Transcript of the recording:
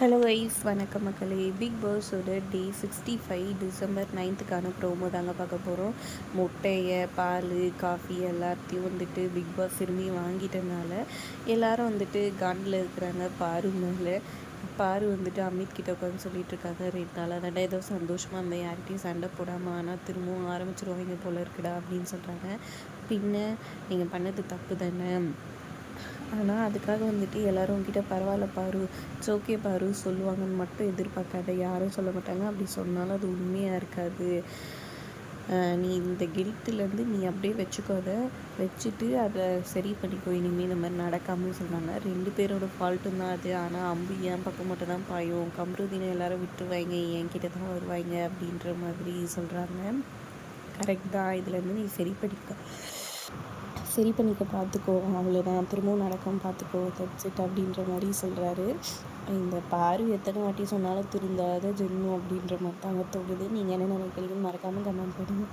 Hello wise வணக்கம் மக்களே. Big பாஸோட டே சிக்ஸ்டி ஃபைவ் டிசம்பர் நைன்த்துக்கான ப்ரோமோ தாங்க பார்க்க போகிறோம் முட்டையை பால் காஃபி எல்லாத்தையும் வந்துட்டு பிக் பாஸ் திரும்பி வாங்கிட்டனால எல்லாரும் வந்துட்டு காண்டில் இருக்கிறாங்க பாரு மேலே. பாரு வந்துட்டு அமித் கிட்ட உட்காந்து சொல்லிட்டு இருக்காங்க ரெண்டு நாளாக தாண்டா ஏதோ சந்தோஷமாக இருந்தேன் யார்கிட்டையும் சண்டை போடாமல் ஆனால் திரும்பவும் ஆரம்பிச்சிருவாங்க போல இருக்குடா அப்படின்னு சொல்கிறாங்க பின்ன நீங்கள் பண்ணது தப்பு தானே. ஆனால் அதுக்காக வந்துட்டு எல்லோரும் உங்ககிட்ட பரவாயில்ல பாரு ஓகே பாரு சொல்லுவாங்கன்னு மட்டும் எதிர்பார்க்காத யாரும் சொல்ல மாட்டாங்க. அப்படி சொன்னாலும் அது உண்மையாக இருக்காது. நீ இந்த கில்ட்டுலேருந்து நீ அப்படியே வச்சுக்கோத. வச்சுட்டு அதை சரி பண்ணிக்கோ இனிமேல் இந்த மாதிரி நடக்காமல் சொன்னாங்க. ரெண்டு பேரோட ஃபால்ட்டும் தான் அது. ஆனால் அம்பு என் பக்கம் மட்டும் தான் பாயும். கம்ருதீனை எல்லாரும் விட்டுருவாங்க என்கிட்ட தான் வருவாங்க அப்படின்ற மாதிரி சொல்கிறாங்க கரெக்ட் தான். இதுலேருந்து நீ சரி பண்ணிக்க. சரி பண்ணிக்க பார்த்துக்கோ அவ்வளோதான் திரும்பவும் நடக்காமல் பார்த்துக்கோ தட்ஸ் இட் அப்படின்ற மாதிரி சொல்கிறாரு இந்த பாரு எத்தனை வாட்டி சொன்னாலும் திருந்தாத ஜென்மம் அப்படின்ற மாதிரி தாங்க தோணுது. நீங்கள் என்ன நினைக்கிறீங்கன்னு மறக்காமல் கமெண்ட் பண்ணுங்கள்